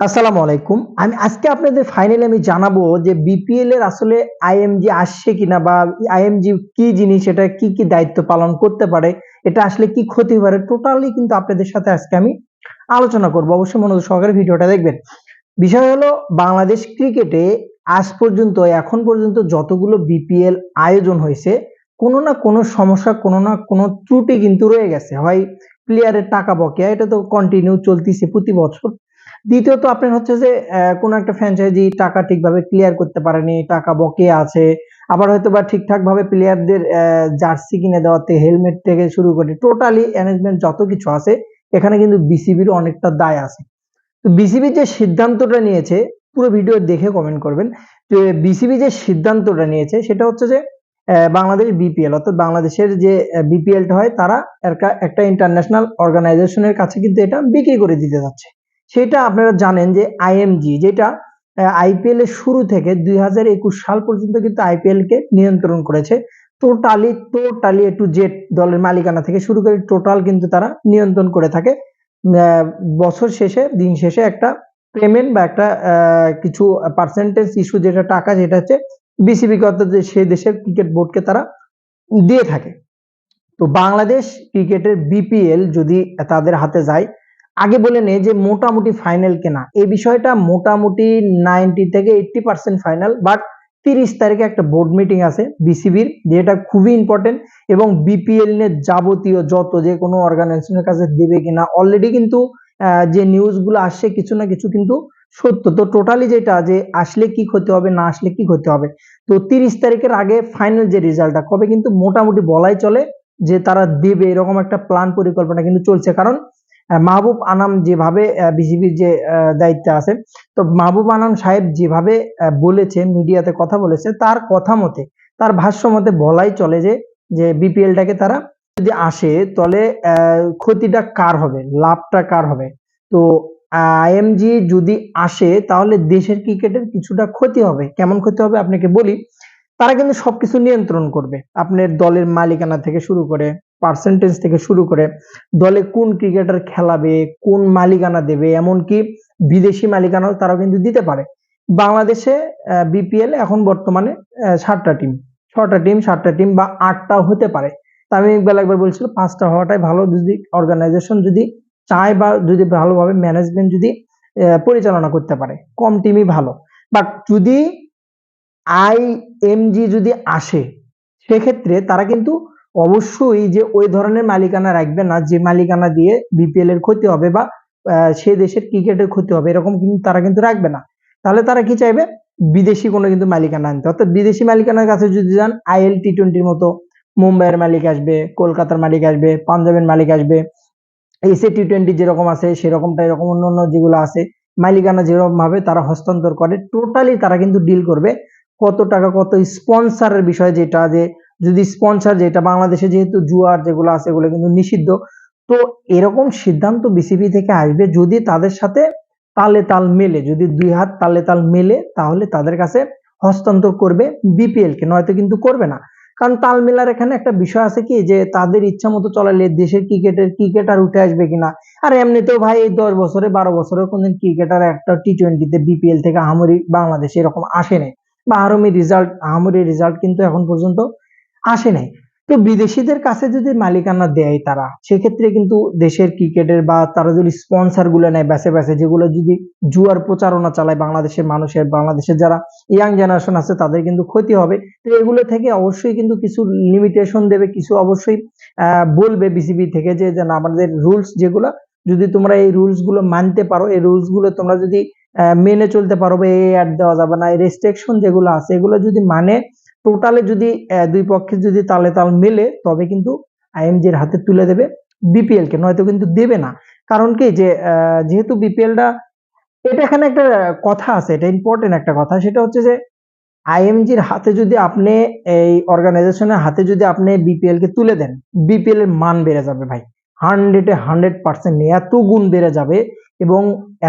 আসসালামু আলাইকুম। আমি আজকে আপনাদের ফাইনালি আমি জানাব যে বিপিএল এর আসলে আইএমজি আসছে কিনা বা আইএমজি কি জিনিস, এটা কি কি দায়িত্ব পালন করতে পারে, এটা আসলে কি ক্ষতি পারে টোটালি কিন্তু আপনাদের সাথে আজকে আমি আলোচনা করব। অবশ্যই মনোযোগ সহকারে ভিডিওটা দেখবেন। বিষয় হলো, বাংলাদেশ ক্রিকেটে আজ পর্যন্ত, এখন পর্যন্ত যতগুলো বিপিএল আয়োজন হয়েছে, কোনো না কোনো সমস্যা, কোনো না কোনো ত্রুটি কিন্তু রয়ে গেছে। হয় প্লেয়ারের টাকা বকেয়া, এটা তো কন্টিনিউ চলতেছে প্রতি বছর। দ্বিতীয়ত আপনার হচ্ছে যে কোনো একটা ফ্র্যাঞ্চাইজি টাকা ঠিকভাবে ক্লিয়ার করতে পারেনি, টাকা বকেয়া আছে, আবার হয়তো বা ঠিকঠাক ভাবে প্লেয়ারদের জার্সি কিনে দেওয়াতে হেলমেট থেকে শুরু করে টোটালি অ্যারেঞ্জমেন্ট যত কিছু আছে, এখানে কিন্তু বিসিবির অনেকটা দায় আছে। তো বিসিবি যে সিদ্ধান্তটা নিয়েছে, পুরো ভিডিও দেখে কমেন্ট করবেন, যে বিসিবি যে সিদ্ধান্তটা নিয়েছে, সেটা হচ্ছে যে বাংলাদেশ বিপিএল অর্থাৎ বাংলাদেশের যে বিপিএলটা হয়, তারা একটা ইন্টারন্যাশনাল অর্গানাইজেশনের কাছে কিন্তু এটা বিক্রি করে দিতে যাচ্ছে। সেটা আপনারা জানেন যে আইএমজি যেটা আইপিএল এর শুরু থেকে দুই হাজার একুশ সাল পর্যন্ত কিন্তু আইপিএল কে নিয়ন্ত্রণ করেছে। Totally totally A to Z দলের মালিকানা থেকে শুরু করে টোটাল কিন্তু তারা নিয়ন্ত্রণ করে থাকে। বছর শেষে, দিন শেষে একটা পেমেন্ট বা একটা কিছু পার্সেন্টেজ ইস্যু যেটা টাকা, যেটা হচ্ছে বিসিবি যে সে দেশের ক্রিকেট বোর্ডকে তারা দিয়ে থাকে। তো বাংলাদেশ ক্রিকেটের বিপিএল যদি তাদের হাতে যায় আগে বলে নে যে মোটামুটি ফাইনাল কেনা। এই বিষয়টা মোটামুটি নাইনটি থেকে এইটটি পার্সেন্ট ফাইনাল বাট তিরিশ তারিখে একটা বোর্ড মিটিং আছে বিসিবির যেটা খুবই ইম্পর্টেন্ট এবং বিপিএল নিয়ে যাবতীয় যত যে কোনো অর্গানাইজেশনের কাছে দেবে কিনা অলরেডি কিন্তু যে নিউজগুলো আসছে কিছু না কিছু কিন্তু সত্য। তো টোটালি যেটা যে আসলে কি ক্ষতি হবে, না আসলে কি ক্ষতি হবে। তো তিরিশ তারিখের আগে ফাইনাল যে রেজাল্টটা কবে কিন্তু মোটামুটি বলাই চলে যে তারা দেবে, এরকম একটা প্ল্যান পরিকল্পনা কিন্তু চলছে। কারণ মাহবুব আনাম যেভাবে বিসিবির যে দায়িত্বে আছে, তো মাহবুব আনাম সাহেব যেভাবে বলেছে, মিডিয়াতে কথা বলেছে, তার কথা মতে, তার ভাষ্য মতে বলাই চলে যে যে বিপিএলটাকে তারা যদি আসে, তাহলে ক্ষতিটা কার হবে, লাভটা কার হবে? তো, আইএমজি যদি আসে, তাহলে দেশের ক্রিকেটের কিছুটা ক্ষতি হবে। কেমন ক্ষতি হবে? আপনাকে বলি তারা কিন্তু সবকিছু নিয়ন্ত্রণ করবে। আপনার দলের মালিকানা থেকে শুরু করে পার্সেন্টেজ থেকে শুরু করে, দলে কোন ক্রিকেটার খেলাবে, কোন মালিকানা দেবে, এমনকি বিদেশি মালিকানাও তারাও কিন্তু দিতে পারে। বাংলাদেশে বিপিএল এখন বর্তমানে সাতটা টিম ছটা টিম সাতটা টিম বা আটটাও হতে পারে। আমি ইকবাল একবার বলছিল পাঁচটা হওয়াটাই ভালো। যদি অর্গানাইজেশন যদি চায় বা যদি ভালোভাবে ম্যানেজমেন্ট যদি পরিচালনা করতে পারে, কম টিমই ভালো। বাট যদি আইএমজি যদি আসে, সেক্ষেত্রে তারা কিন্তু অবশ্যই যে ওই ধরনের মালিকানা রাখবে না, যে মালিকানা দিয়ে বিপিএল এর ক্ষতি হবে বা সে দেশের ক্রিকেটের ক্ষতি হবে, এরকম কিন্তু তারা কিন্তু রাখবে না। তাহলে তারা কি চাইবে? বিদেশি কোনো কিন্তু মালিকানা আনতে। অর্থাৎ বিদেশি মালিকানার কাছে যদি যান আইএল টি টোয়েন্টির মতো মুম্বাইয়ের মালিক আসবে, কলকাতার মালিক আসবে, পাঞ্জাবের মালিক আসবে এসএ টি টোয়েন্টি যেরকম আছে, সেরকমটা, এরকম অন্য অন্য যেগুলো আছে, মালিকানা যেরকম ভাবে তারা হস্তান্তর করে, টোটালি তারা কিন্তু ডিল করবে কত টাকা, কত স্পন্সরের বিষয় যেটা, যে যদি স্পন্সর যেটা, বাংলাদেশে যেহেতু জুয়ার যেগুলো আছে, এগুলো কিন্তু নিষিদ্ধ। তো এরকম সিদ্ধান্ত বিসিবি থেকে আসবে যদি তাদের সাথে তালে তাল মেলে, যদি দুই হাত তালে তাল মেলে, তাহলে তাদের কাছে হস্তান্তর করবে বিপিএল কে, নয়তো কিন্তু করবে না। কারণ তাল মেলার এখানে একটা বিষয় আছে কি, যে তাদের ইচ্ছা মতো চলালে দেশের ক্রিকেটের ক্রিকেটার উঠে আসবে কিনা। আর এমনিতেও ভাই এই দশ বছরে, বারো বছরে কোনদিন ক্রিকেটার একটা টি টোয়েন্টিতে বিপিএল থেকে আহামরি বাংলাদেশে এরকম আসে নাই। বা আহামরি রেজাল্ট আহামরি রেজাল্ট কিন্তু এখন পর্যন্ত আসে নাই। তো বিদেশিদের কাছে যদি মালিকানা দেয় তারা, সেক্ষেত্রে কিন্তু দেশের ক্রিকেটের বা তারা যদি স্পন্সরগুলো নেয় বেছে বেছে যেগুলো যদি জুয়ার প্রচারণা চালায় বাংলাদেশের মানুষের, বাংলাদেশের যারা ইয়াং জেনারেশন আছে তাদের কিন্তু ক্ষতি হবে। তো এগুলো থেকে অবশ্যই কিন্তু কিছু লিমিটেশন দেবে, কিছু অবশ্যই বলবে বিসিবি থেকে যে আমাদের রুলস যেগুলো, যদি তোমরা এই রুলসগুলো মানতে পারো, এই রুলসগুলো তোমরা যদি মেনে চলতে পারো বা এই অ্যাড দেওয়া যাবে না। এই রেস্ট্রিকশন যেগুলো আছে, এগুলো যদি মানে টোটালে যদি দুই পক্ষে যদি তালে তাল মেলে, তবে কিন্তু আইএমজির হাতে তুলে দেবে বিপিএল কে নয়তো কিন্তু দেবে না। কারণ কি যে যেহেতু বিপিএলটা, এটা এখানে একটা কথা আছে, এটা ইম্পর্টেন্ট একটা কথা, সেটা হচ্ছে যে আইএমজির হাতে যদি আপনি এই অর্গানাইজেশনের হাতে যদি আপনি বিপিএল কে তুলে দেন বিপিএল এর মান বেড়ে যাবে ভাই। হান্ড্রেডে হান্ড্রেড পার্সেন্ট এত গুণ বেড়ে যাবে এবং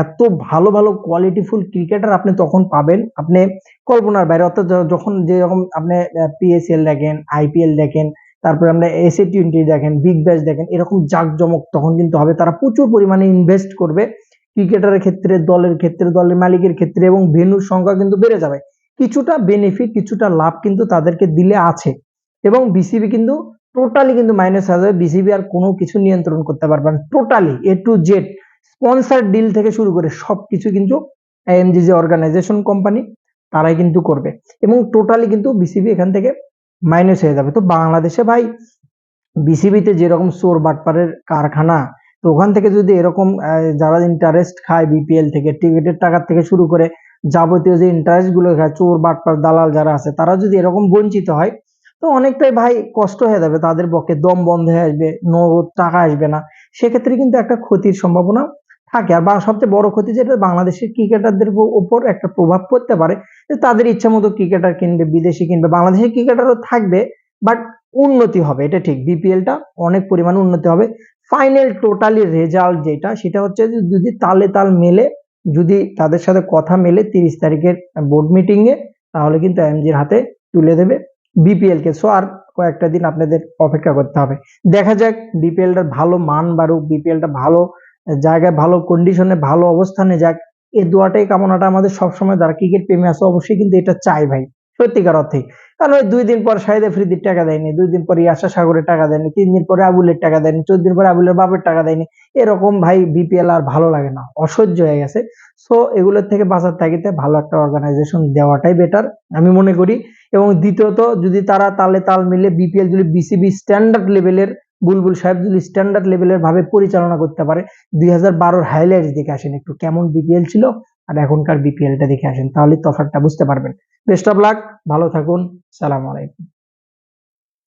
এত ভালো ভালো কোয়ালিটিফুল ক্রিকেটার আপনি তখন পাবেন। আপনি কল্পনার বাইরে, অর্থাৎ যখন যেরকম আপনি পিএসএল দেখেন আইপিএল দেখেন, তারপরে আপনি এসএ টোয়েন্টি দেখেন বিগ ব্যাশ দেখেন, এরকম জাঁকজমক তখন কিন্তু হবে। তারা প্রচুর পরিমাণে ইনভেস্ট করবে ক্রিকেটারের ক্ষেত্রে, দলের ক্ষেত্রে, দলের মালিকের ক্ষেত্রে এবং ভেন্যুর সংখ্যা কিন্তু বেড়ে যাবে। কিছুটা বেনিফিট কিছুটা লাভ কিন্তু তাদেরকে দিলে আছে এবং বিসিবি কিন্তু টোটালি কিন্তু মাইনাস হয়ে যাবে। বিসিবি আর কোনো কিছু নিয়ন্ত্রণ করতে পারবে না। Totally A to Z sponsor deal থেকে শুরু করে সবকিছু কিন্তু এএমজি যে অর্গানাইজেশন কোম্পানি তারাই কিন্তু করবে। এবং টোটালি কিন্তু বিসিবি এখান থেকে মাইনাস হয়ে যাবে। তো বাংলাদেশে ভাই বিসিবিতে যেরকম চোর বাটপারের কারখানা, তো ওখান থেকে যদি এরকম যারা ইন্টারেস্ট খায় বিপিএল থেকে, টিকিটের টাকা থেকে শুরু করে যাবতীয় যে ইন্টারেস্টগুলো খায়, চোর, বাটপার, দালাল যারা আছে, তারা যদি এরকম বঞ্চিত হয় তো অনেকটাই ভাই কষ্ট হয়ে যাবে তাদের পক্ষে, দম বন্ধ হয়ে আসবে নগদ টাকা আসবে না। সেক্ষেত্রে কিন্তু একটা ক্ষতির সম্ভাবনা থাকে। আর বা- সবচেয়ে বড় ক্ষতি যেটা বাংলাদেশের ক্রিকেটারদের উপর একটা প্রভাব পড়তে পারে যে তাদের ইচ্ছা মতো ক্রিকেটার কিনবে, বিদেশি কিনবে, বাংলাদেশের ক্রিকেটারও থাকবে, বাট উন্নতি হবে, এটা ঠিক। বিপিএলটা অনেক পরিমাণে উন্নতি হবে। ফাইনাল টোটালি রেজাল্ট যেটা, সেটা হচ্ছে যদি তালে তাল মেলে, যদি তাদের সাথে কথা মেলে তিরিশ তারিখের বোর্ড মিটিংয়ে, তাহলে কিন্তু এমজির হাতে তুলে দেবে। বিপিএল কে। সো আর কয়েকটা দিন আপনাদের অপেক্ষা করতে হবে। দেখা যাক বিপিএল টা ভালো মান বাড়ুক বিপিএলটা ভালো জায়গায়, ভালো কন্ডিশনে ভালো অবস্থানে যাক। এই দোয়াটাই কামনাটা আমাদের সবসময় দ্বারা ক্রিকেট প্রেমী আছে, অবশ্যই কিন্তু এটা চাই ভাই। সত্যিকার অর্থে। কারণ ওই দুই দিন পর শাহিদ আফ্রিদির টাকা দেয়নি, দুই দিন পরে ইয়াসা সাগরের টাকা দেয়নি, তিন দিন পরে আবুলের টাকা দেয়নি, চোদ্দ দিন পরে আবুলের বাপের টাকা দেয়নি। এরকম ভাই বিপিএল আর ভালো লাগে না, অসহ্য হয়ে গেছে। সো এগুলোর থেকে বাঁচার তাগিদে ভালো একটা অর্গানাইজেশন দেওয়াটাই বেটার আমি মনে করি। এবং দ্বিতীয়ত, যদি তারা তালে তাল মিলে বিপিএল যদি বিসিবি স্ট্যান্ডার্ড লেভেলের বুলবুল সাহেব যদি স্ট্যান্ডার্ড লেভেলের ভাবে পরিচালনা করতে পারে, দুই হাজার বারোর হাইলাইটস দিকে আসেন একটু কেমন বিপিএল ছিল আর এখনকার বিপিএলটা দেখে আসেন, তাহলে তফাৎটা বুঝতে পারবেন। বেস্ট অফ লাক ভালো থাকুন, সালাম আলাইকুম।